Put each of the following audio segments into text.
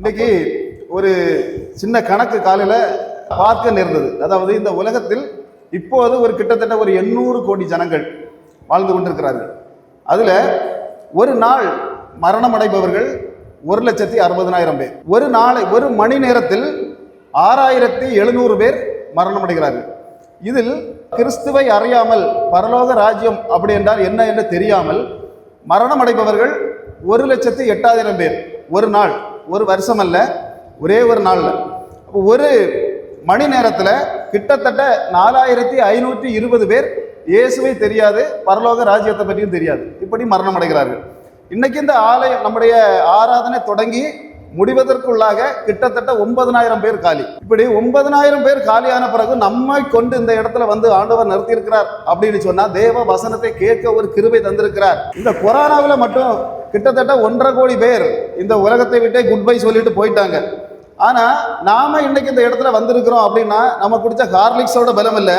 இன்னைக்கு ஒரு சின்ன கணக்கு காலையில் பார்க்க நேர்ந்தது. அதாவது இந்த உலகத்தில் இப்போது ஒரு கிட்டத்தட்ட ஒரு எண்ணூறு கோடி ஜனங்கள் வாழ்ந்து கொண்டிருக்கிறார்கள். அதில் ஒரு நாள் மரணம் அடைபவர்கள் ஒரு லட்சத்தி அறுபதனாயிரம் பேர். ஒரு நாளை ஒரு மணி நேரத்தில் ஆறாயிரத்தி எழுநூறு பேர் மரணம் அடைகிறார்கள் இதில் கிறிஸ்துவை அறியாமல் பரலோக ராஜ்யம் அப்படி என்றால் என்ன என்று தெரியாமல் மரணம் அடைபவர்கள் ஒரு லட்சத்தி எட்டாயிரம் பேர் ஒரு நாள். ஒரு வருஷம் அல்ல ஒரே ஒரு நாளில். அப்போ ஒரு மணி நேரத்தில் கிட்டத்தட்ட நாலாயிரத்தி ஐநூற்றி இருபது பேர் இயேசுவை தெரியாது பரலோக ராஜ்யத்தை பற்றியும் தெரியாது. இப்படி மரணம் அடைகிறார்கள் இன்னைக்கு இந்த ஆலயம் நம்முடைய ஆராதனை தொடங்கி முடிவதற்குள்ளாக கிட்டத்தட்ட ஒன்பதனாயிரம் பேர் காலி. இப்படி ஒன்பதனாயிரம் பேர் காலியான பிறகு நம்மை கொண்டு இந்த இடத்துல வந்து ஆண்டவர் நிறுத்தியிருக்கிறார் அப்படின்னு சொன்னா தேவ வசனத்தை கேட்க ஒரு கிருபை தந்திருக்கிறார். இந்த கொரோனாவில் மட்டும் கிட்டத்தட்ட ஒன்றரை கோடி பேர் இந்த உலகத்தை விட்டே குட் பை சொல்லிட்டு போயிட்டாங்க. ஆனா நாம இன்னைக்கு இந்த இடத்துல வந்திருக்கிறோம் அப்படின்னா நம்ம குடிச்ச ஹார்லிக்ஸோட பலம் இல்லை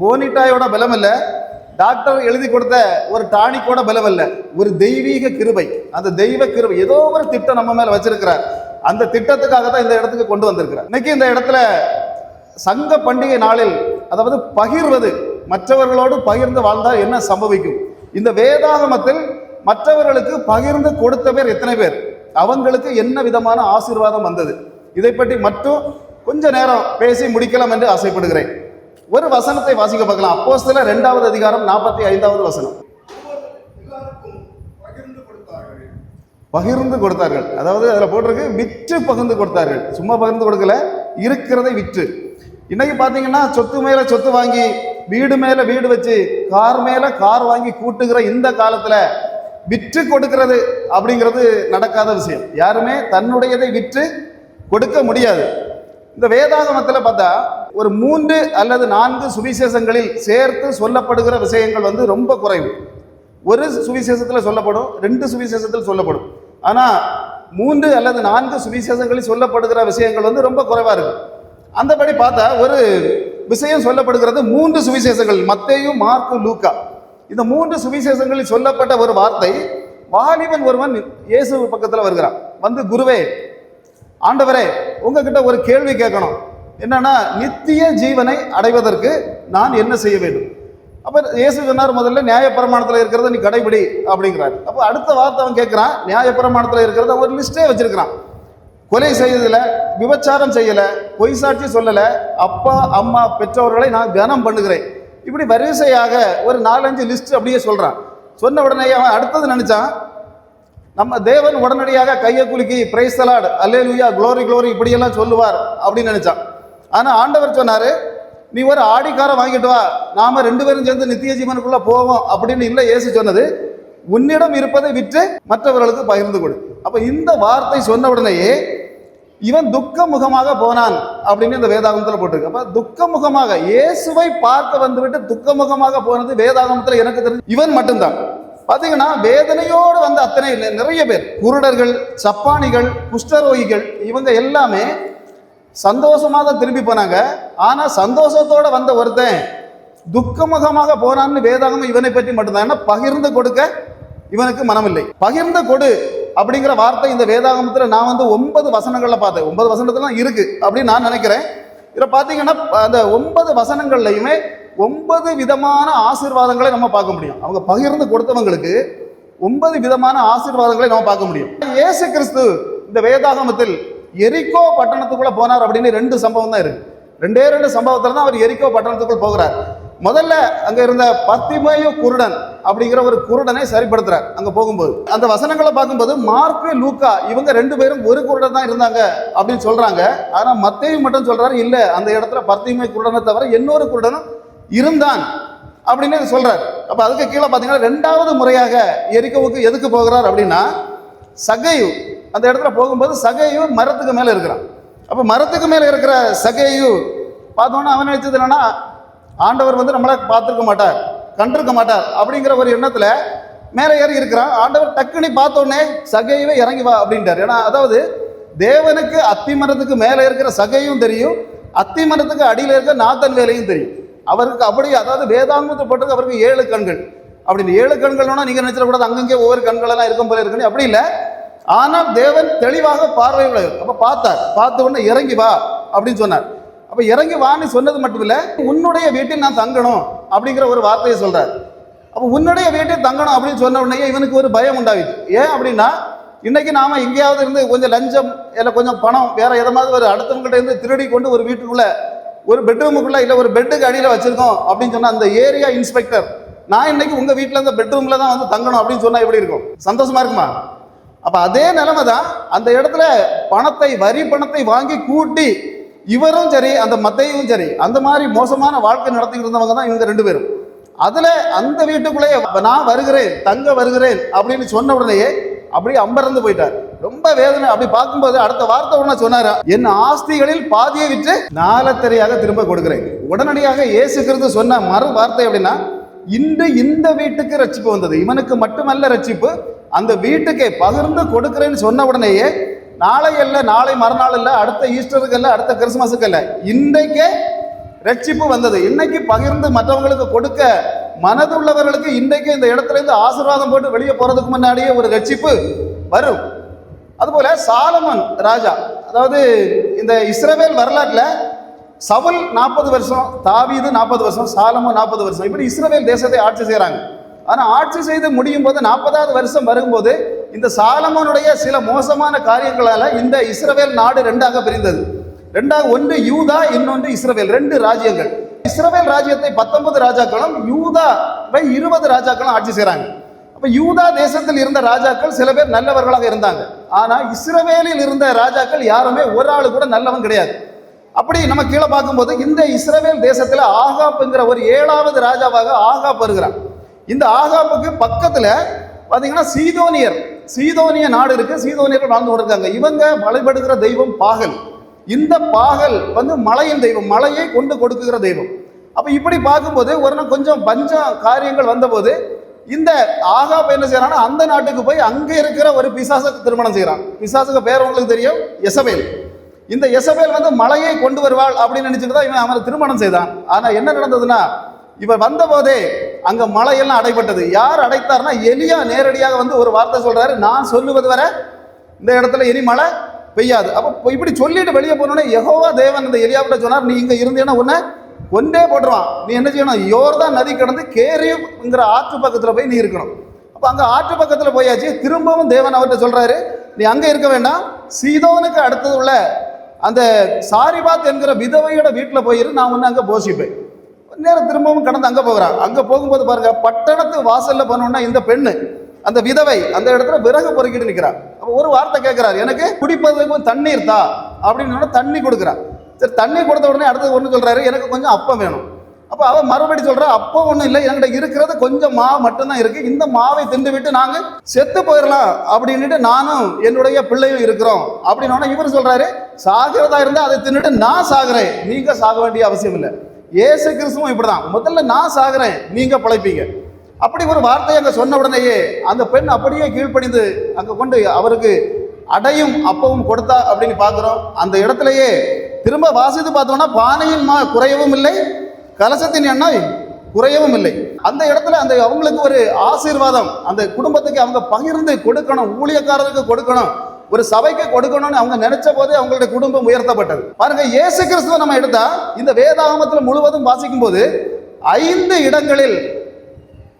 போனிட்டாயோட பலம் இல்லை டாக்டர் எழுதி கொடுத்த ஒரு டானிக்கோட பலம் இல்லை ஒரு தெய்வீக கிருபை. அந்த தெய்வ கிருபை. ஏதோ ஒரு திட்டம் நம்ம மேல வச்சிருக்கிறார். அந்த திட்டத்துக்காக தான் இந்த இடத்துக்கு கொண்டு வந்திருக்கிறார். இன்னைக்கு இந்த இடத்துல சங்க பண்டிகை நாளில் அதாவது பகிர்வது மற்றவர்களோடு பகிர்ந்து வாழ்ந்தால் என்ன சம்பவிக்கும்? இந்த வேதாகமத்தில் மற்றவர்களுக்கு பகிர்ந்து கொடுத்த பேர் எத்தனை பேர்? அவங்களுக்கு என்ன விதமான ஆசீர்வாதம் வந்தது? இதை பற்றி மட்டும் கொஞ்ச நேரம் பேசி முடிக்கலாம் என்று ஆசைப்படுகிறேன். ஒரு வசனத்தை வாசிக்க பார்க்கலாம். அப்போஸ்தல ரெண்டாவது அதிகாரம் நாற்பத்தி ஐந்தாவது வசனம். பகிர்ந்து கொடுத்தார்கள் பகிர்ந்து கொடுத்தார்கள். அதாவது அதில் போட்டிருக்கு விற்று பகிர்ந்து கொடுத்தார்கள். சும்மா பகிர்ந்து கொடுக்கல இருக்கிறதை விற்று. இன்னைக்கு பார்த்தீங்கன்னா சொத்து மேலே சொத்து வாங்கி வீடு மேலே வீடு வச்சு கார் மேலே கார் வாங்கி கூட்டுகிற இந்த காலத்தில் விற்று கொடுக்கிறது அப்படிங்கிறது நடக்காத விஷயம். யாருமே தன்னுடையதை விற்று கொடுக்க முடியாது. இந்த வேதாகமத்தில் பார்த்தா ஒரு மூன்று அல்லது நான்கு சுவிசேஷங்களில் சேர்த்து சொல்லப்படுகிற விஷயங்கள் வந்து ரொம்ப குறைவு. ஒரு சுவிசேஷத்தில் சொல்லப்படும் ரெண்டு சுவிசேஷத்தில் சொல்லப்படும். ஆனால் மூன்று அல்லது நான்கு சுவிசேஷங்களில் சொல்லப்படுகிற விஷயங்கள் வந்து ரொம்ப குறைவாக இருக்கும் அந்தபடி பார்த்தா ஒரு விஷயம் சொல்லப்படுகிறது மூன்று சுவிசேஷங்கள் மத்தையும் மார்க்கு லூக்கா. இந்த மூன்று சுவிசேஷங்களில் சொல்லப்பட்ட ஒரு வார்த்தை வாலிபன் ஒருவன் இயேசு பக்கத்தில் வருகிறான். வந்து குருவே ஆண்டவரே உங்ககிட்ட ஒரு கேள்வி கேட்கணும். என்னன்னா நித்திய ஜீவனை அடைவதற்கு நான் என்ன செய்ய வேண்டும்? அப்போ இயேசு சொன்னார் முதல்ல நியாயப்பிரமாணத்தில் இருக்கிறத நீ கடைபிடி அப்படிங்கிறார். அப்போ அடுத்த வார்த்தை அவன் கேட்குறான் நியாயப்பிரமாணத்தில் இருக்கிறத ஒரு லிஸ்ட்டே வச்சிருக்கிறான். கொலை செய்யல விபச்சாரம் செய்யலை பொய் சாட்சி சொல்லலை அப்பா அம்மா பெற்றோர்களை நான் கனம் பண்ணுகிறேன். இப்படி வரிசையாக ஒரு நாலஞ்சு லிஸ்ட் அப்படியே சொல்கிறான் சொன்ன உடனே அவன் அடுத்தது நினச்சான் நம்ம தேவன் உடனடியாக கையை குலுக்கி பிரைஸ் தலாட் அல்லேலுயா குளோரி இப்படியெல்லாம் சொல்லுவார் அப்படின்னு நினச்சான். ஆனால் ஆண்டவர் சொன்னார் நீ ஒரு ஆடிக்காரை வாங்கிட்டு வா. நாம ரெண்டு பேரும் சேர்ந்து நித்திய ஜீவனுக்குள்ள போவோம் அப்படின்னு இல்லை இயேசு சொன்னது. உன்னிடம் இருப்பதை விற்று மற்றவர்களுக்கு பகிர்ந்து கொடு. அப்போ இந்த வார்த்தை சொன்ன உடனேயே இவன் துக்க முகமாக போனான் அப்படின்னு இந்த வேதாகமத்தில் போட்டிருக்கு. அப்போ துக்க முகமாக இயேசுவை பார்க்க வந்துவிட்டு துக்க முகமாக போனது வேதாகமத்தில் எனக்கு தெரிஞ்சு இவன் மட்டும்தான். பார்த்தீங்கன்னா வேதனையோடு வந்து அத்தனை இல்லை நிறைய பேர். குருடர்கள் சப்பானிகள் குஷ்டரோகிகள் இவங்க எல்லாமே சந்தோஷமாக தான் திரும்பி போனாங்க. ஆனால் சந்தோஷத்தோடு வந்த ஒருத்தன் துக்கமுகமாக போனான்னு வேதாகமம் இவனை பற்றி மட்டும்தான். ஏன்னா பகிர்ந்து கொடுக்க இவனுக்கு மனமில்லை. பகிர்ந்து கொடு அப்படிங்கிற வார்த்தை இந்த வேதாகமத்தில் நான் வந்து ஒன்பது வசனங்களில் பார்த்தேன். ஒன்பது வசனத்துலாம் இருக்குது அப்படின்னு நான் நினைக்கிறேன். இதில் பார்த்தீங்கன்னா அந்த ஒன்பது வசனங்கள்லையுமே ஒன்பது விதமான ஆசீர்வாதங்களை நம்ம பார்க்க முடியும். அவங்க பகிர்ந்து கொடுத்தவங்களுக்கு ஒன்பது விதமான ஆசீர்வாதங்களை நம்ம பார்க்க முடியும். இயேசு கிறிஸ்து இந்த வேதாகமத்தில் எரிக்கோ பட்டணத்துக்குள்ளே போனார் அப்படின்னு ரெண்டு சம்பவம் தான் இருக்கு. ரெண்டே ரெண்டு சம்பவத்தில் தான் அவர் எரிக்கோ பட்டணத்துக்குள் போகிறார். முதல்ல அங்கே இருந்த பத்திமயு குருடன் அப்படிங்கிற ஒரு குருடனை சரிப்படுத்துறார் அங்கே போகும்போது. அந்த வசனங்களை பார்க்கும்போது மார்க்கு லூக்கா இவங்க ரெண்டு பேரும் ஒரு குருடன் தான் இருந்தாங்க அப்படின்னு சொல்கிறாங்க ஆனால் மத்தையும் மட்டும் சொல்கிறாரு இல்லை அந்த இடத்துல பத்திமய குருடனை தவிர இன்னொரு குருடனும் இருந்தான் அப்படின்னு சொல்கிறார் அப்போ அதுக்கு கீழே பார்த்தீங்கன்னா ரெண்டாவது முறையாக எரிக்கவுக்கு எதுக்கு போகிறார் அப்படின்னா சகையு அந்த இடத்துல போகும்போது சகையு மரத்துக்கு மேலே இருக்கிறான். அப்போ மரத்துக்கு மேலே இருக்கிற சகையு பார்த்தோன்னா அவன் நினைச்சது என்னன்னா ஆண்டவர் வந்து நம்மளை பார்த்துருக்க மாட்டார் கண்டிருக்க மாட்டார் அப்படிங்கிற ஒரு எண்ணத்தில் மேலே ஏறி இருக்கிறான். ஆண்டவர் டக்குனி பார்த்தோன்னே சகையவே இறங்கி வா அப்படின்ட்டார் ஏன்னா அதாவது தேவனுக்கு அத்தி மரத்துக்கு மேலே இருக்கிற சகையும் தெரியும் அத்தி மரத்துக்கு அடியில் இருக்கிற நாத்தன் வேலையும் தெரியும். அவருக்கு அப்படி அதாவது வேதாங்கத்தை போட்டது அவருக்கு ஏழு கண்கள். அப்படின்னு ஏழு கண்கள்னா நீங்கள் நினைச்சிடக்கூடாது அங்கங்கே ஒவ்வொரு கண்களெல்லாம் இருக்கும் போல இருக்குன்னு. அப்படி இல்லை. ஆனால் தேவன் தெளிவாக பார்வை உள்ளவர் அப்போ பார்த்தார். பார்த்த உடனே இறங்கி வா அப்படின்னு சொன்னார். அப்போ இறங்கி வான்னு சொன்னது மட்டும் இல்லை உன்னுடைய வீட்டில் நான் தங்கணும் அப்படிங்கிற ஒரு வார்த்தையை சொல்கிறார் அப்போ உன்னுடைய வீட்டில் தங்கணும் அப்படின்னு சொன்ன உடனே இவனுக்கு ஒரு பயம் உண்டாகிடுச்சு ஏன் அப்படின்னா இன்னைக்கு நாம எங்கேயாவது இருந்து கொஞ்சம் லஞ்சம் இல்லை கொஞ்சம் பணம் வேற எதமாவது ஒரு அடுத்தவங்கள்ட்ட இருந்து திருடி கொண்டு ஒரு வீட்டுக்குள்ள ஒரு பெட்ரூமுக்குள்ள இல்லை ஒரு பெட்டுக்கு அடியில் வச்சிருக்கோம் அப்படின்னு சொன்னால் அந்த ஏரியா இன்ஸ்பெக்டர் நான் இன்னைக்கு உங்கள் வீட்டில் இருந்த பெட்ரூமில் தான் வந்து தங்கணும் அப்படின்னு சொன்னால் எப்படி இருக்கும்? சந்தோஷமா இருக்குமா? அப்போ அதே நிலைமை தான் அந்த இடத்துல பணத்தை வரி பணத்தை வாங்கி கூட்டி இவரும் சரி அந்த மத்தையும் சரி அந்த மாதிரி மோசமான வாழ்க்கை நடத்திக்கிட்டு இருந்தவங்க தான் இவங்க ரெண்டு பேரும். அதில் அந்த வீட்டுக்குள்ளேயே நான் வருகிறேன் தங்க வருகிறேன் அப்படின்னு சொன்ன உடனேயே அப்படியே அம்பறந்து போயிட்டார். ரொம்ப வேதனை. அப்படி பார்க்கும்போது அடுத்த வார்த்தை உடனே சொன்னார் என் ஆஸ்திகளில் பாதியை விற்று நாலத்தரையாக திரும்ப கொடுக்கிறேன். உடனடியாக இயேசுக்கிறது சொன்ன மறு வார்த்தை அப்படின்னா இன்று இந்த வீட்டுக்கு ரட்சிப்பு வந்தது. இவனுக்கு மட்டுமல்ல ரட்சிப்பு அந்த வீட்டுக்கே பகிர்ந்து கொடுக்கிறேன்னு சொன்ன உடனேயே நாளை இல்லை நாளை மறுநாள் இல்லை அடுத்த ஈஸ்டருக்கு இல்லை அடுத்த கிறிஸ்மஸுக்கு இல்லை இன்றைக்கே ரட்சிப்பு வந்தது. இன்னைக்கு பகிர்ந்து மற்றவங்களுக்கு கொடுக்க மனதுள்ளவர்களுக்கு இன்றைக்கு இந்த இடத்துல இருந்து ஆசீர்வாதம் போட்டு வெளியே போறதுக்கு முன்னாடியே ஒரு ரட்சிப்பு வரும். அதுபோல சாலமன் ராஜா அதாவது இந்த இஸ்ரவேல் வரலாற்றில் சவுல் நாற்பது வருஷம் தாவீது நாற்பது வருஷம் சாலமன் நாற்பது வருஷம் இப்படி இஸ்ரவேல் தேசத்தை ஆட்சி செய்கிறாங்க ஆனால் ஆட்சி செய்து முடியும் போது நாற்பதாவது வருஷம் வரும்போது இந்த சாலமோனுடைய சில மோசமான காரியங்களால் இந்த இஸ்ரவேல் நாடு ரெண்டாக பிரிந்தது. ரெண்டாக ஒன்று யூதா இன்னொன்று இஸ்ரவேல் ரெண்டு ராஜ்யங்கள். இஸ்ரவேல் ராஜ்யத்தை பத்தொன்பது ராஜாக்களும் யூதாவை இருபது ராஜாக்களும் ஆட்சி செய்கிறாங்க அப்போ யூதா தேசத்தில் இருந்த ராஜாக்கள் சில பேர் நல்லவர்களாக இருந்தாங்க. ஆனால் இஸ்ரவேலில் இருந்த ராஜாக்கள் யாருமே ஒரு ஆள் கூட நல்லவன் கிடையாது. அப்படி நம்ம கீழே பார்க்கும்போது இந்த இஸ்ரவேல் தேசத்தில் ஆகாப்புங்கிற ஒரு ஏழாவது ராஜாவாக ஆகாப் வருகிறான். இந்த ஆகாப்புக்கு பக்கத்தில் பார்த்தீங்கன்னா சீதோனியர் சீதோனிய நாடு இருக்குது சீதோனியர்கள் வாழ்ந்து கொண்டிருக்காங்க. இவங்க வழிபடுகிற தெய்வம் பாகல். இந்த பாகல் வந்து மலையின் தெய்வம் மலையை கொண்டு கொடுக்குகிற தெய்வம். அப்போ இப்படி பார்க்கும்போது ஒரு நாள் கொஞ்சம் பஞ்சம் காரியங்கள் வந்தபோது இந்த ஆகாப் என்ன செய்யறான்னா அந்த நாட்டுக்கு போய் அங்கே இருக்கிற ஒரு பிசாசுக்கு திருமணம் செய்கிறான் பிசாசுக்கு பேர் உங்களுக்கு தெரியும்? எசபேல் இந்த எசபேல் வந்து மலையை கொண்டு வருவாள் அப்படின்னு நினச்சிட்டு தான் இவன் அவனை திருமணம் செய்தான். ஆனால் என்ன நடந்ததுன்னா இவன் வந்தபோதே அங்க மலையெல்லாம் அடைபட்டது. யார் அடைத்தார்னா எலியா நேரடியாக வந்து ஒரு வார்த்தை சொல்றாரு. நான் சொல்லுவது வர இந்த இடத்துல இனி மழை பெய்யாது. அப்போ இப்படி சொல்லிட்டு வெளியே போனோடனே எகோவா தேவன் இந்த எலியாவிட்ட சொன்னார் நீ இங்க இருந்தேன்னா உன்னை கொண்டே போட்டுருவான். நீ என்ன செய்யணும்? யோர்தான் நதி கடந்து கேரியுங்கிற ஆற்று பக்கத்தில் போய் நீ இருக்கணும். அப்போ அங்கே ஆற்று பக்கத்தில் போயாச்சு. திரும்பவும் தேவன் அவர்கிட்ட சொல்றாரு நீ அங்கே இருக்க வேண்டாம். சீதோனுக்கு அடுத்தது உள்ள அந்த சாரிபாத் என்கிற விதவையோட வீட்டில் போயிரு. நான் ஒன்று அங்கே போஷிப்பேன். நேரம் திரும்பவும் கடந்து அங்கே போகிறான் அங்கே போகும்போது பாருங்க பட்டணத்து வாசலில் பண்ணோன்னா இந்த பெண்ணு அந்த விதவை அந்த இடத்துல விறகு பொறுக்கிட்டு நிற்கிறார் அப்போ ஒரு வார்த்தை கேட்குறாரு எனக்கு குடிப்பதற்கும் தண்ணீர் தா அப்படின்னு தண்ணி கொடுக்குறான் சரி தண்ணி கொடுத்த உடனே அடுத்தது ஒன்று சொல்கிறாரு எனக்கு கொஞ்சம் அப்பம் வேணும். அப்போ அவன் மறுபடி சொல்றா அப்போ ஒன்றும் இல்லை என்கிட்ட இருக்கிறது கொஞ்சம் மாவு மட்டும்தான் இருக்குது இந்த மாவை திண்டு விட்டு நாங்கள் செத்து போயிடலாம் அப்படின்னுட்டு நானும் என்னுடைய பிள்ளையும் இருக்கிறோம். அப்படின்னோடனே இவர் சொல்கிறாரு சாகிறதா இருந்தால் அதை தின்னுட்டு நான் சாகிறேன். நீங்கள் சாக வேண்டிய அவசியம் இல்லை. ஏசு கிறிஸ்துவும் இப்படிதான். முதல்ல நான் சாகிறேன் நீங்க பழைப்பீங்க. அப்படி ஒரு வார்த்தையை அங்கே சொன்ன உடனேயே அந்த பெண் அப்படியே கீழ்ப்பணிந்து அங்கே கொண்டு அவருக்கு அடையும் அப்பவும் கொடுத்தா அப்படின்னு பார்க்குறோம். அந்த இடத்துலயே திரும்ப வாசித்து பார்த்தோம்னா பானையின் மா குறையவும் இல்லை கலசத்தின் எண்ணம் குறையவும் இல்லை. அந்த இடத்துல அந்த அவங்களுக்கு ஒரு ஆசீர்வாதம் அந்த குடும்பத்துக்கு அவங்க பகிர்ந்து கொடுக்கணும் ஊழியக்காரருக்கு கொடுக்கணும். ஒரு சபைக்கு கொடுக்கணும்னு அவங்க நினைச்ச போதே அவங்களுடைய குடும்பம் உயர்த்தப்பட்டது. பாருங்க இயேசு கிறிஸ்துவ நம்ம எடுத்தா இந்த வேதாகமத்தில் முழுவதும் வாசிக்கும் போது ஐந்து இடங்களில்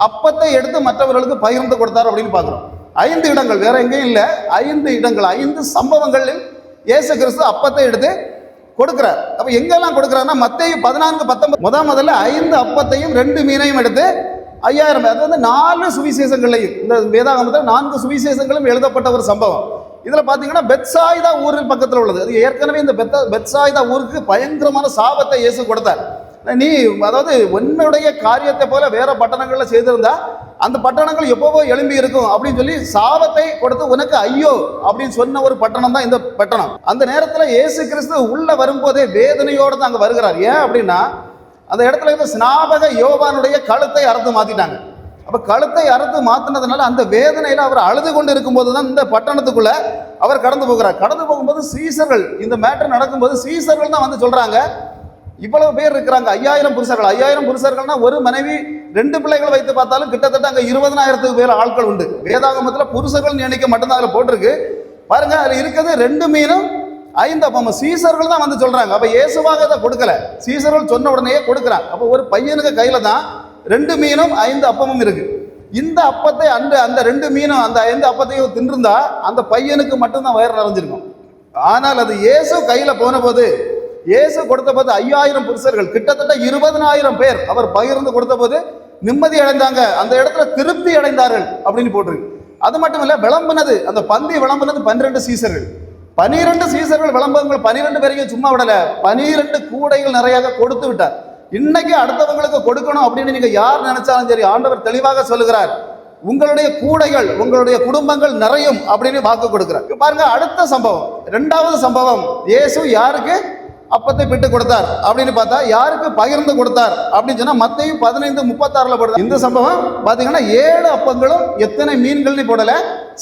அப்பத்தை எடுத்து மற்றவர்களுக்கு பகிர்ந்து கொடுத்தார் அப்படின்னு பார்க்குறோம். ஐந்து இடங்கள் வேற எங்கேயும் இல்லை. ஐந்து இடங்கள் ஐந்து சம்பவங்களில் இயேசு கிறிஸ்து அப்பத்தை எடுத்து கொடுக்குறார். அப்போ எங்கெல்லாம் கொடுக்குறாருன்னா மத்தையும் பதினான்கு பத்தொன்பது முத முதல்ல ஐந்து அப்பத்தையும் ரெண்டு மீனையும் எடுத்து ஐயாயிரம் அது வந்து நாலு சுவிசேஷங்களையும் இந்த வேதாகமத்தில் நான்கு சுவிசேஷங்களும் எழுதப்பட்ட ஒரு சம்பவம். இதில் பார்த்தீங்கன்னா பெத்சாயுதா ஊரில் பக்கத்தில் உள்ளது. அது ஏற்கனவே இந்த பெத்த பெத்சாயுதா ஊருக்கு பயங்கரமான சாபத்தை இயேசு கொடுத்தார். நீ அதாவது உன்னுடைய காரியத்தை போல வேற பட்டணங்களில் செய்திருந்தா அந்த பட்டணங்கள் எப்போவோ எழும்பி இருக்கும் அப்படின்னு சொல்லி சாபத்தை கொடுத்து உனக்கு ஐயோ அப்படின்னு சொன்ன ஒரு பட்டணம் தான் இந்த பட்டணம். அந்த நேரத்தில் இயேசு கிறிஸ்து உள்ள வரும்போதே வேதனையோடு தான் அங்கே வருகிறார். ஏன் அப்படின்னா அந்த இடத்துல இருந்து ஸ்நாபக யோவானுடைய கழுத்தை அறுத்து மாத்திட்டாங்க. அப்போ கழுத்தை அறுத்து மாற்றினதுனால அந்த வேதனையில் அவர் அழுது கொண்டு இருக்கும்போது தான் இந்த பட்டணத்துக்குள்ளே அவர் கடந்து போகிறார். கடந்து போகும்போது சீசர்கள் இந்த மேட்டர் நடக்கும்போது சீசர்கள் தான் வந்து சொல்கிறாங்க இவ்வளவு பேர் இருக்கிறாங்க. ஐயாயிரம் புருஷர்கள். ஐயாயிரம் புருஷர்கள்னா ஒரு மனைவி ரெண்டு பிள்ளைகளை வைத்து பார்த்தாலும் கிட்டத்தட்ட அங்கே இருபதனாயிரத்துக்கு பேர் ஆட்கள் உண்டு. வேதாகமத்தில் புருஷர்கள் எண்ணிக்கை மட்டும்தான் அதில் போட்டிருக்கு. பாருங்க அதில் இருக்கிறது ரெண்டு மீனும் ஐந்து அப்பம் சீசர்கள் தான் வந்து சொல்கிறாங்க அப்போ இயேசுவாக இதை கொடுக்கல. சீசர்கள் சொன்ன உடனே கொடுக்குறாங்க அப்போ ஒரு பையனுக்கு கையில் தான் ரெண்டு மீனும் ஐந்து அப்பமும் இருக்கு. இந்த அப்பத்தை அந்த அந்த ரெண்டு மீனும் அந்த ஐந்து அப்பத்தையும் தின்றிருந்தா அந்த பையனுக்கு மட்டும்தான் வயிறு நிறைஞ்சிருக்கும். ஆனால் அது இயேசு கையில போன போது இயேசு கொடுத்த போது ஐயாயிரம் புருஷர்கள் கிட்டத்தட்ட இருபதனாயிரம் பேர் அவர் பகிர்ந்து கொடுத்த போது நிம்மதி அடைந்தாங்க. அந்த இடத்துல திருப்தி அடைந்தார்கள் அப்படின்னு போட்டிருக்கு. அது மட்டும் இல்ல விளம்புனது அந்த பந்தி விளம்புனது பன்னிரண்டு சீசர்கள். பனிரெண்டு சீசர்கள் விளம்பரங்கள் பனிரெண்டு பேரையும் சும்மா விடல. பனிரெண்டு கூடைகள் நிறைய கொடுத்து விட்டார். இன்னைக்கு அடுத்தவங்களுக்கு கொடுக்கணும் அப்படின்னு நீங்க யார் நினைச்சாலும் சரி ஆண்டவர் தெளிவாக சொல்லுகிறார். உங்களுடைய கூடைகள் உங்களுடைய குடும்பங்கள் நிறையும் அப்படின்னு வாக்கு கொடுக்கிறார். பாருங்க அடுத்த சம்பவம் ரெண்டாவது சம்பவம் இயேசு யாருக்கு அப்பத்தை பிட்டு கொடுத்தார் அப்படின்னு பார்த்தா யாருக்கு பகிர்ந்து கொடுத்தார் அப்படின்னு சொன்னா மத்தையும் பதினைந்து முப்பத்தாறுல போடுது. இந்த சம்பவம் பாத்தீங்கன்னா ஏழு அப்பங்களும் எத்தனை மீன்கள்னு போடல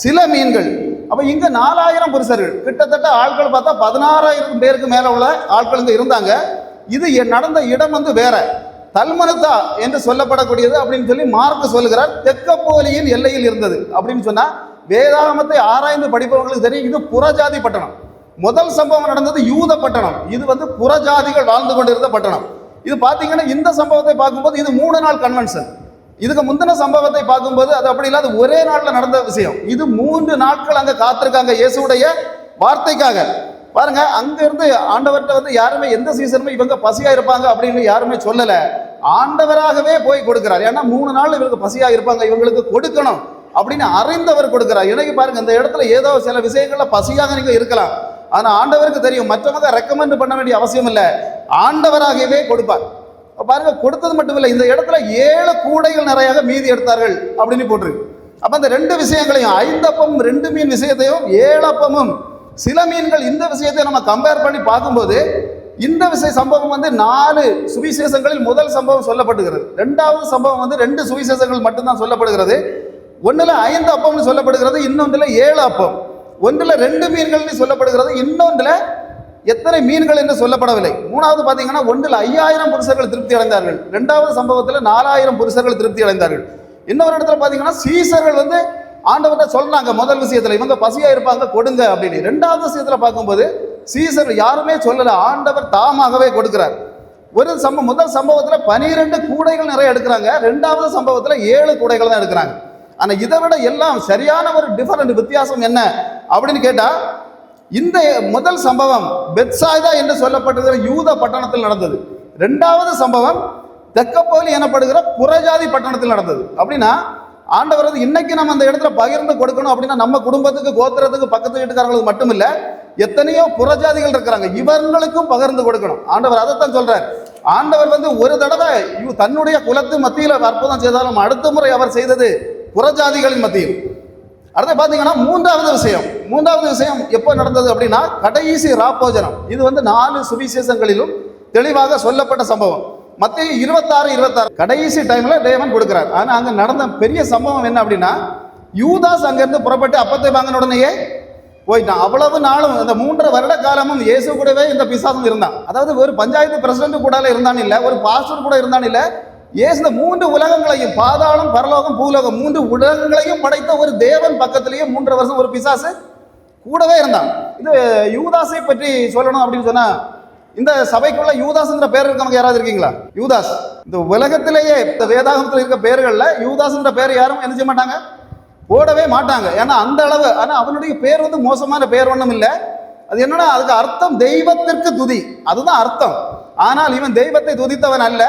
சில மீன்கள். அப்ப இங்க நாலாயிரம் புருஷர்கள். கிட்டத்தட்ட ஆட்கள் பார்த்தா பதினாறாயிரம் பேருக்கு மேல உள்ள ஆட்கள் இங்க இருந்தாங்க. இது நடந்த இடம் வந்து வேற. தல்மனத்தா என்று சொல்லப்படக்கூடியது அப்படின்னு சொல்லி மார்க் சொல்லுகிறார். தெக்கப்போலியின் எல்லையில் இருந்தது அப்படின்னு சொன்னால் வேதாகமத்தை ஆராய்ந்து படிப்பவங்களுக்கு தெரியும் இது புறஜாதி பட்டணம். முதல் சம்பவம் நடந்தது யூத பட்டணம். இது வந்து புறஜாதிகள் வாழ்ந்து கொண்டிருந்த பட்டணம். இது பார்த்தீங்கன்னா இந்த சம்பவத்தை பார்க்கும்போது இது மூணு நாள் கன்வென்ஷன் இதுக்கு முந்தின சம்பவத்தை பார்க்கும்போது அது அப்படி இல்லாத ஒரே நாட்டில் நடந்த விஷயம். இது மூன்று நாட்கள் அங்கே காத்திருக்காங்க இயேசுடைய வார்த்தைக்காக. பாருங்க அங்கிருந்து ஆண்டவர்கிட்ட வந்து யாருமே எந்த சீசனுமே இவங்க பசியா இருப்பாங்க அப்படின்னு யாருமே சொல்லல. ஆண்டவராகவே போய் கொடுக்கிறார். ஏன்னா மூணு நாள் இவங்க பசியா இருப்பாங்க இவங்களுக்கு கொடுக்கணும் அப்படின்னு அறிந்தவர் கொடுக்கிறார். எனக்கு பாருங்க இந்த இடத்துல ஏதோ சில விஷயங்கள்ல பசியாக நீங்க இருக்கலாம். ஆனா ஆண்டவருக்கு தெரியும் மற்றவங்க ரெக்கமெண்ட் பண்ண வேண்டிய அவசியம் இல்லை. ஆண்டவராகவே கொடுப்பார். பாருங்க கொடுத்தது மட்டும் இல்லை இந்த இடத்துல ஏழு கூடைகள் நிறையாக மீதி எடுத்தார்கள் அப்படின்னு போட்டிருக்கு. அப்ப அந்த ரெண்டு விஷயங்களையும் ஐந்தப்பமும் ரெண்டு மீன் விஷயத்தையும் ஏழப்பமும் சில மீன்கள் இந்த விஷயத்தை நம்ம கம்பேர் பண்ணி பார்க்கும்போது இந்த விஷய சம்பவம் வந்து நாலு சுவிசேஷங்களில் முதல் சம்பவம் சொல்லப்படுகிறது. ரெண்டாவது சம்பவம் வந்து ரெண்டு சுவிசேஷங்கள் மட்டும்தான் சொல்லப்படுகிறது. ஒன்றில் ஐந்து அப்பம்னு சொல்லப்படுகிறது இன்னொன்றில் ஏழு அப்பம். ஒன்றில் ரெண்டு மீன்கள்னு சொல்லப்படுகிறது இன்னொன்றில் எத்தனை மீன்கள் என்று சொல்லப்படவில்லை. மூணாவது பார்த்தீங்கன்னா ஒன்றில் ஐயாயிரம் புருஷர்கள் திருப்தி அடைந்தார்கள். ரெண்டாவது சம்பவத்தில் நாலாயிரம் புருஷர்கள் திருப்தி அடைந்தார்கள். இன்னொரு இடத்துல பார்த்தீங்கன்னா சீசர்கள் வந்து ஆண்டவர்கிட்ட சொல்றாங்க முதல் விஷயத்துல இவங்க பசியா இருப்பாங்க கொடுங்க அப்படின்னு. ரெண்டாவது விஷயத்துல பார்க்கும்போது சீசர் யாருமே சொல்லல ஆண்டவர் தாமாகவே கொடுக்கிறார். ஒரு சம்பவம் முதல் சம்பவத்துல பனிரெண்டு கூடைகள் நிறைய எடுக்கிறாங்க ரெண்டாவது சம்பவத்துல ஏழு கூடைகள் தான் எடுக்கிறாங்க. ஆனா இதை விட எல்லாம் சரியான ஒரு டிஃபரெண்ட் வித்தியாசம் என்ன அப்படின்னு கேட்டா இந்த முதல் சம்பவம் பெட்சாய்தா என்று சொல்லப்பட்டது யூத பட்டணத்தில் நடந்தது. ரெண்டாவது சம்பவம் தெக்கப்போலி எனப்படுகிற புறஜாதி பட்டணத்தில் நடந்தது. அப்படின்னா ஆண்டவர் வந்து இன்னைக்கு நம்ம அந்த இடத்துல பகிர்ந்து கொடுக்கணும் அப்படின்னா நம்ம குடும்பத்துக்கு கோத்திரத்துக்கு பக்கத்து வீட்டுக்காரங்களுக்கு மட்டும் இல்ல எத்தனையோ புறஜாதிகள் இருக்கிறாங்க. இவர்களுக்கும் பகிர்ந்து கொடுக்கணும். ஆண்டவர் அதைத்தான் சொல்றார். ஆண்டவர் வந்து ஒரு தடவை தன்னுடைய குலத்து மத்தியில் அற்புதம் செய்தாலும் அடுத்த முறை அவர் செய்தது புறஜாதிகளின் மத்தியில். அடுத்து பார்த்தீங்கன்னா மூன்றாவது விஷயம். மூன்றாவது விஷயம் எப்போ நடந்தது அப்படின்னா கடைசி ராப்போஜனம். இது வந்து நாலு சுவிசேஷங்களிலும் தெளிவாக சொல்லப்பட்ட சம்பவம். மத்திய இருபத்தாறு இருபத்தாறு. கடைசி டைமில் தேவன் கொடுக்குறார். ஆனால் அங்கே நடந்த பெரிய சம்பவம் என்ன அப்படின்னா யூதாஸ் அங்கேருந்து புறப்பட்டு அப்பத்தை வாங்கின உடனேயே போயிட்டான். அவ்வளவு நாளும் இந்த மூன்று வருட காலமும் இயேசு கூடவே இந்த பிசாசம் இருந்தான். அதாவது ஒரு பஞ்சாயத்து பிரசிடண்ட் கூட இருந்தான் இல்லை ஒரு பாஸ்டர் கூட இருந்தான் இல்லை இயேசு இந்த மூன்று உலகங்களையும் பாதாளம் பரலோகம் பூலோகம் மூன்று உலகங்களையும் படைத்த ஒரு தேவன் பக்கத்திலேயே மூன்று வருஷம் ஒரு பிசாசு கூடவே இருந்தான். இது யூதாஸை பற்றி சொல்லணும் அப்படின்னு சொன்னால் இந்த சபைக்குள்ள யூதாஸ்ங்கிற பேர் இருக்கவங்க யாராவது இருக்கீங்களா? யூதாஸ். இந்த உலகத்திலேயே இந்த வேதாகமத்தில் இருக்க பேர்களில் யூதாஸ்ங்கிற பேர் யாரும் என்ன செய்ய மாட்டாங்க? போடவே மாட்டாங்க. ஏன்னா அந்த அளவு ஆனால் அவனுடைய பேர் வந்து மோசமான பேர் ஒன்றும் இல்லை. அது என்னன்னா அதுக்கு அர்த்தம் தெய்வத்திற்கு துதி. அதுதான் அர்த்தம். ஆனால் இவன் தெய்வத்தை துதித்தவன் அல்ல.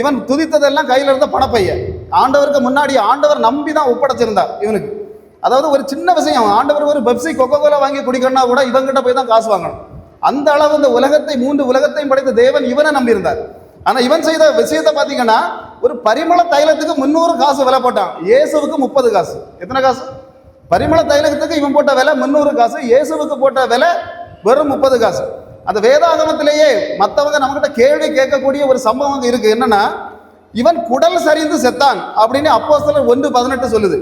இவன் துதித்ததெல்லாம் கையில் இருந்த பணப்பைய ஆண்டவருக்கு முன்னாடி ஆண்டவர் நம்பி தான் ஒப்படைச்சிருந்தார் இவனுக்கு. அதாவது ஒரு சின்ன விஷயம். ஆண்டவர் ஒரு பெப்சி கொக்கோ கோலா வாங்கி குடிக்கணும்னா கூட இவங்கிட்ட போய் தான் காசு வாங்கணும். அந்த அளவு இந்த உலகத்தை மூன்று உலகத்தையும் படைத்த தேவன் இவனை நம்பியிருந்தார். ஆனா இவன் செய்த விஷயத்தை பாத்தீங்கன்னா ஒரு பரிமள தைலத்துக்கு முந்நூறு காசு விலை போட்டான். இயேசுவுக்கு முப்பது காசு. எத்தனை காசு? பரிமள தைலத்துக்கு இவன் போட்ட விலை முந்நூறு காசு இயேசுவுக்கு போட்ட விலை வெறும் முப்பது காசு. அந்த வேதாகமத்திலேயே மற்றவங்க நம்மகிட்ட கேள்வி கேட்கக்கூடிய ஒரு சம்பவம் இருக்கு. என்னன்னா இவன் குடல் சரிந்து செத்தான் அப்படின்னு அப்போஸ்தலர் ஒன்று பதினெட்டு சொல்லுது.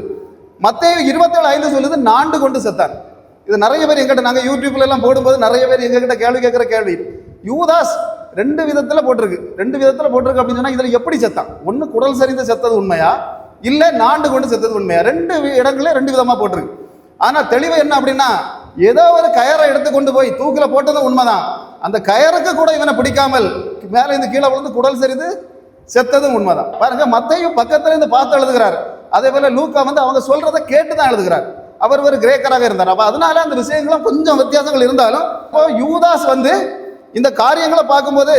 மத்திய இருபத்தேழு ஐந்து சொல்லுது நாண்டு கொண்டு செத்தான். இது நிறைய பேர் எங்கிட்ட நாங்கள் யூடியூப்ல எல்லாம் போடும்போது நிறைய பேர் எங்ககிட்ட கேள்வி கேட்குற கேள்வி. யூதாஸ் ரெண்டு விதத்தில் போட்டிருக்கு. ரெண்டு விதத்தில் போட்டிருக்கு அப்படின்னு சொன்னால் இதில் எப்படி செத்தான்? ஒன்று குடல் சரிந்து செத்தது உண்மையா? இல்லை நாண்டு கொண்டு செத்தது உண்மையா? ரெண்டு இடங்களே ரெண்டு விதமாக போட்டிருக்கு. ஆனால் தெளிவு என்ன அப்படின்னா ஏதோ ஒரு கயரை எடுத்து கொண்டு போய் தூக்கில் போட்டது உண்மைதான். அந்த கயருக்கு கூட இவனை பிடிக்காமல் மேலே இருந்து கீழே விழுந்து குடல் சரிந்து செத்ததும் உண்மைதான். பாருங்க மத்தையும் பக்கத்தில் இருந்து பார்த்து எழுதுகிறார். அதே போல லூக்கா வந்து அவங்க சொல்றதை கேட்டு தான் எழுதுகிறார். அவர் ஒரு கிரேக்கராக இருந்தார். அப்போ அதனால அந்த விஷயங்களும் கொஞ்சம் வித்தியாசங்கள் இருந்தாலும் இப்போ யூதாஸ் வந்து இந்த காரியங்களை பார்க்கும்போது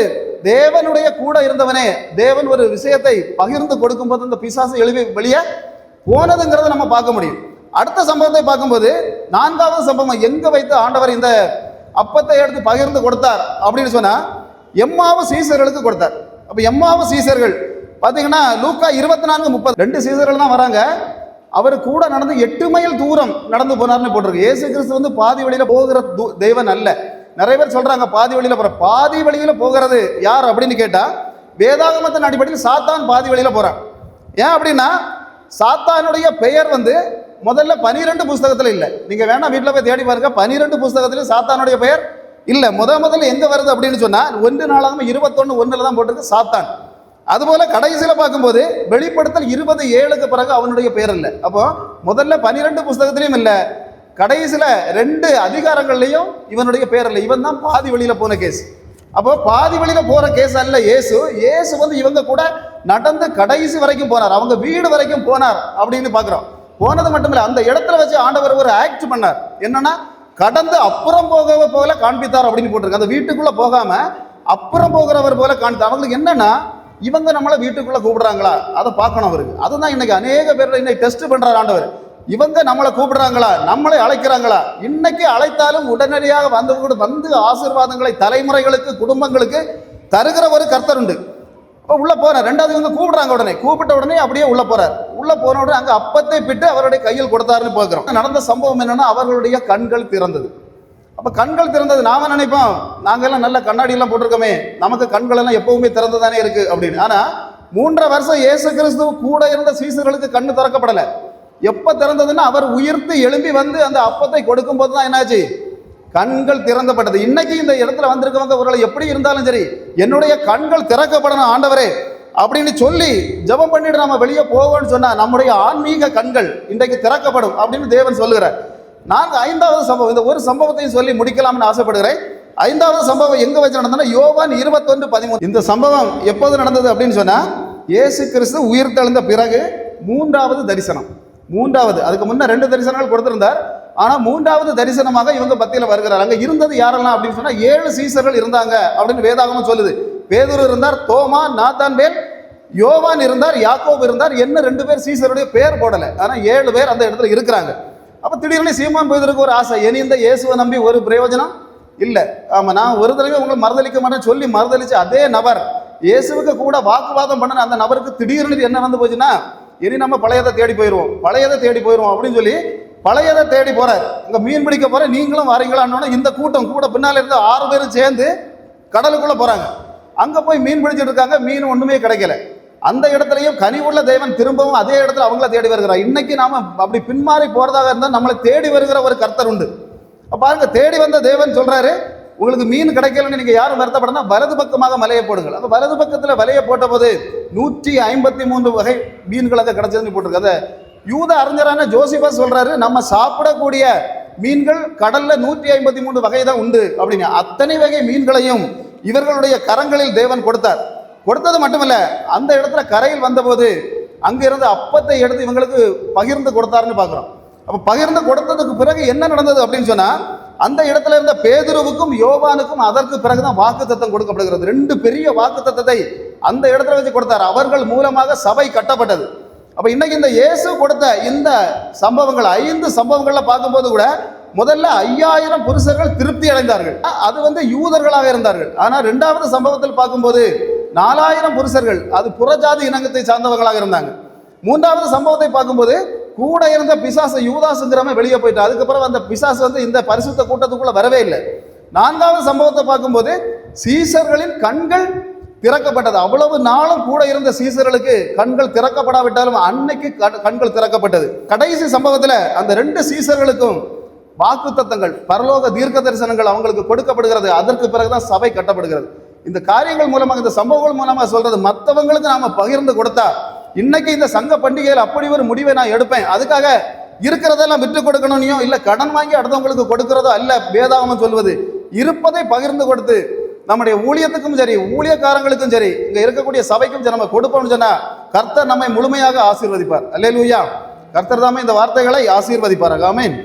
தேவனுடைய கூட இருந்தவனே தேவன் ஒரு விஷயத்தை பகிர்ந்து கொடுக்கும்போது இந்த பிசாசு எழுதி வெளியே போனதுங்கிறத நம்ம பார்க்க முடியும். அடுத்த சம்பவத்தை பார்க்கும்போது நான்காவது சம்பவம் எங்கே வைத்து ஆண்டவர் இந்த அப்பத்தை எடுத்து பகிர்ந்து கொடுத்தார் அப்படின்னு சொன்னால் எம்மாவு சீசர்களுக்கு கொடுத்தார். அப்போ எம்மாவு சீசர்கள் பார்த்தீங்கன்னா லூக்கா இருபத்தி நான்கு முப்பது ரெண்டு சீசர்கள் தான் வராங்க. அவர் கூட நடந்து எட்டு மைல் தூரம் நடந்து போனார்னு போட்டிருக்கு. ஏசு கிறிஸ்து வந்து பாதி வழியில் போகிற தெய்வன் அல்ல. நிறைய பேர் சொல்றாங்க பாதி வழியில் போற பாதி வழியில் போகிறது யார் அப்படின்னு கேட்டா வேதாகமத்தின் அடிப்படையில் சாத்தான் பாதி வழியில் போறான். ஏன் அப்படின்னா சாத்தானுடைய பெயர் வந்து முதல்ல பனிரெண்டு புஸ்தகத்தில் இல்லை. நீங்கள் வேணா வீட்டில் போய் தேடி பாருங்க பனிரெண்டு புஸ்தகத்துல சாத்தானுடைய பெயர் இல்லை. முத முதல்ல எங்கே வருது அப்படின்னு சொன்னால் ஒன்று நாளாக இருபத்தொன்று ஒன்றில் தான் போட்டிருக்கு சாத்தான். அதுபோல கடைசியில் பார்க்கும்போது வெளிப்படுத்தல் இருபது ஏழுக்கு பிறகு அவனுடைய பேர் இல்லை அப்போ முதல்ல பனிரெண்டு புஸ்தகத்திலையும் இல்லை கடைசியில் ரெண்டு அதிகாரங்கள்லையும் இவனுடைய பேர் இல்லை இவன் தான் பாதி வழியில் போன கேஸ் அப்போ பாதி வழியில் போகிற கேஸ் அல்ல ஏசு ஏசு வந்து இவங்க கூட நடந்து கடைசி வரைக்கும் போனார். அவங்க வீடு வரைக்கும் போனார் அப்படின்னு பார்க்குறோம். போனது மட்டும் இல்லை அந்த இடத்துல வச்சு ஆண்டவர் ஒரு ஆக்ட் பண்ணார். என்னன்னா கடந்து அப்புறம் போக போகல காண்பித்தார் அப்படின்னு போட்டிருக்கு. அந்த வீட்டுக்குள்ளே போகாமல் அப்புறம் போகிறவர் போல காண்பித்தார். அவங்களுக்கு என்னன்னா இவங்க நம்மளை வீட்டுக்குள்ளே கூப்பிடுறாங்களா? அதை பார்க்கணும் அவருக்கு. அதுதான் இன்னைக்கு அநேக பேர் இன்னைக்கு டெஸ்ட் பண்ணுற ஆண்டவர். இவங்க நம்மளை கூப்பிடுறாங்களா? நம்மளை அழைக்கிறாங்களா? இன்னைக்கு அழைத்தாலும் உடனடியாக வந்து கூட வந்து ஆசீர்வாதங்களை தலைமுறைகளுக்கு குடும்பங்களுக்கு தருகிற ஒரு கர்த்தர் உண்டு. இப்போ உள்ளே போகிறார் ரெண்டாவது இவங்க கூப்பிடுறாங்க உடனே. கூப்பிட்ட உடனே அப்படியே உள்ளே போறார். உள்ளே போன உடனே அங்கே அப்பத்தை பிட்டு அவருடைய கையில் கொடுத்தாருன்னு பார்க்குறோம். நடந்த சம்பவம் என்னென்னா அவர்களுடைய கண்கள் திறந்தது. அப்போ கண்கள் திறந்தது நாம நினைப்போம். நாங்கெல்லாம் நல்ல கண்ணாடியெல்லாம் போட்டிருக்கோமே. நமக்கு கண்கள் எல்லாம் எப்பவுமே திறந்து தானே இருக்கு அப்படின்னு. ஆனால் மூன்றரை வருஷம் இயேசு கிறிஸ்து கூட இருந்த சீசர்களுக்கு கண்ணு திறக்கப்படலை. எப்போ திறந்ததுன்னா அவர் உயிர்த்து எழும்பி வந்து அந்த அப்பத்தை கொடுக்கும் போது தான் என்னாச்சு? கண்கள் திறந்தப்பட்டது. இன்னைக்கு இந்த இடத்துல வந்திருக்கவங்க ஒருவேளை எப்படி இருந்தாலும் சரி என்னுடைய கண்கள் திறக்கப்படணும் ஆண்டவரே அப்படின்னு சொல்லி ஜெபம் பண்ணிட்டு நம்ம வெளியே போவோம்னு சொன்னா நம்முடைய ஆன்மீக கண்கள் இன்றைக்கு திறக்கப்படும் அப்படின்னு தேவன் சொல்லுகிறார். நான்கு ஐந்தாவது சம்பவம். இந்த ஒரு சம்பவத்தையும் சொல்லி முடிக்கலாம்னு ஆசைப்படுகிறேன். ஐந்தாவது சம்பவம் எங்க வச்சு நடந்ததுன்னா யோவான் இருபத்தொன்று பதிமூணு இந்த சம்பவம் எப்போது நடந்தது அப்படின்னு சொன்னா இயேசு கிறிஸ்து உயிர் தெழுந்த பிறகு மூன்றாவது தரிசனம். மூன்றாவது அதுக்கு முன்னே ரெண்டு தரிசனங்கள் கொடுத்திருந்தார். ஆனால் மூன்றாவது தரிசனமாக இவங்க பத்தியில் வருகிறார். அங்கே இருந்தது யாரெல்லாம் அப்படின்னு சொன்னால் ஏழு சீசர்கள் இருந்தாங்க அப்படின்னு வேதாகமும் சொல்லுது. பேதூர் இருந்தார் தோமா நாத்தான் வேல் யோவான் இருந்தார் யாக்கோப் இருந்தார். என்ன ரெண்டு பேர் சீசருடைய பேர் போடலை. ஆனால் ஏழு பேர் அந்த இடத்துல இருக்கிறாங்க. அப்போ திடீர்னு சீமான் போயதற்கு ஒரு ஆசை. இனி இந்த இயேசுவை நம்பி ஒரு பிரயோஜனம் இல்லை. ஆமாம் நான் ஒரு தடவை உங்களை மறுதளிக்க மாட்டேன்னு சொல்லி மறுதளிச்சு அதே நபர் இயேசுவுக்கு கூட வாக்குவாதம் பண்ண அந்த நபருக்கு திடீர்னு என்ன வந்து போச்சுன்னா இனி நம்ம பழையதை தேடி போயிடுவோம் பழையதை தேடி போயிடுவோம் அப்படின்னு சொல்லி பழையதை தேடி போகிறார் இங்கே மீன் பிடிக்க போகிற நீங்களும் வரீங்களான்னு இந்த கூட்டம் கூட பின்னால் இருந்து ஆறு பேரும் சேர்ந்து கடலுக்குள்ளே போகிறாங்க அங்கே போய் மீன் பிடிச்சிட்டு இருக்காங்க மீன் ஒன்றுமே கிடைக்கல. அந்த இடத்துலயும் கனிவுள்ள தேவன் திரும்பவும் அதே இடத்துல அவங்கள தேடி வருகிறார். இன்னைக்கு நாம அப்படி பின்மாறி போறதாக இருந்தால் நம்மளை தேடி வருகிற ஒரு கர்த்தர் உண்டு. பாருங்க தேடி வந்த தேவன் சொல்றாரு உங்களுக்கு மீன் கிடைக்கலன்னு நீங்க யாரும் வருத்தப்படனா வலது பக்கமாக மலையை போடுங்கள். அப்ப வலது பக்கத்துல வலையை போட்ட போது நூற்றி ஐம்பத்தி மூன்று வகை மீன்கள் அதை கிடைச்சதுன்னு போட்டிருக்காத யூத அறிஞரான ஜோசிபஸ் சொல்றாரு நம்ம சாப்பிடக்கூடிய மீன்கள் கடல்ல நூற்றி ஐம்பத்தி மூன்று வகை தான் உண்டு. அப்படின்னு. அத்தனை வகை மீன்களையும் இவர்களுடைய கரங்களில் தேவன் கொடுத்தார். கொடுத்தது மட்டுமல்ல அந்த இடத்துல கரையில் வந்தபோது அங்கிருந்து அப்பத்தை எடுத்து இவங்களுக்கு பகிர்ந்து கொடுத்தாருன்னு பார்க்குறோம். அப்போ பகிர்ந்து கொடுத்ததுக்கு பிறகு என்ன நடந்தது அப்படின்னு சொன்னால் அந்த இடத்துல இருந்த பேதுருவுக்கும் யோவானுக்கும் அதற்கு பிறகுதான் வாக்கு கொடுக்கப்படுகிறது. ரெண்டு பெரிய வாக்கு அந்த இடத்துல வச்சு கொடுத்தார். அவர்கள் மூலமாக சபை கட்டப்பட்டது. அப்போ இன்னைக்கு இந்த இயேசு கொடுத்த இந்த சம்பவங்கள் ஐந்து சம்பவங்களில் பார்க்கும்போது கூட முதல்ல ஐயாயிரம் புருஷர்கள் திருப்தி அடைந்தார்கள். அது வந்து யூதர்களாக இருந்தார்கள். ஆனால் ரெண்டாவது சம்பவத்தில் பார்க்கும்போது நாலாயிரம் புருஷர்கள் அது புறஜாதி இனங்கத்தை சார்ந்தவர்களாக இருந்தாங்க. மூன்றாவது சம்பவத்தை பார்க்கும்போது கூட இருந்த பிசாசு யூதாசுங்கிறவன் வெளியே போயிட்டு அதுக்கப்புறம் அந்த பிசாசு வந்து இந்த பரிசுத்த கூட்டத்துக்குள்ள வரவே இல்லை. நான்காவது சம்பவத்தை பார்க்கும்போது சீசர்களின் கண்கள் திறக்கப்பட்டது. அவ்வளவு நாளும் கூட இருந்த சீசர்களுக்கு கண்கள் திறக்கப்படாவிட்டாலும் அன்னைக்கு கண்- கண்கள் திறக்கப்பட்டது. கடைசி சம்பவத்தில் அந்த ரெண்டு சீசர்களுக்கும் வாக்கு தத்தங்கள் பரலோக தீர்க்க தரிசனங்கள் அவங்களுக்கு கொடுக்கப்படுகிறது. அதற்கு பிறகுதான் சபை கட்டப்படுகிறது. இந்த காரியங்கள் மூலமாக இந்த சம்பவங்கள் மூலமாக சொல்றது மற்றவங்களுக்கு நாம பகிர்ந்து கொடுத்தா இன்னைக்கு இந்த சங்க பண்டிகையில் அப்படி ஒரு முடிவை நான் எடுப்பேன். அதுக்காக இருக்கிறதெல்லாம் விட்டு கொடுக்கணும்னியும் இல்லை கடன் வாங்கி அடுத்தவங்களுக்கு கொடுக்கிறதோ அல்ல வேதாகமம் சொல்வது. இருப்பதை பகிர்ந்து கொடுத்து நம்முடைய ஊழியத்துக்கும் சரி ஊழியக்காரங்களுக்கும் சரி இங்கே இருக்கக்கூடிய சபைக்கும் சரி நம்ம கொடுப்போம்னு சொன்னா கர்த்தர் நம்மை முழுமையாக ஆசீர்வதிப்பார். அல்லேலூயா. கர்த்தர் தாமே இந்த வார்த்தைகளை ஆசீர்வதிப்பார் ஆமென்.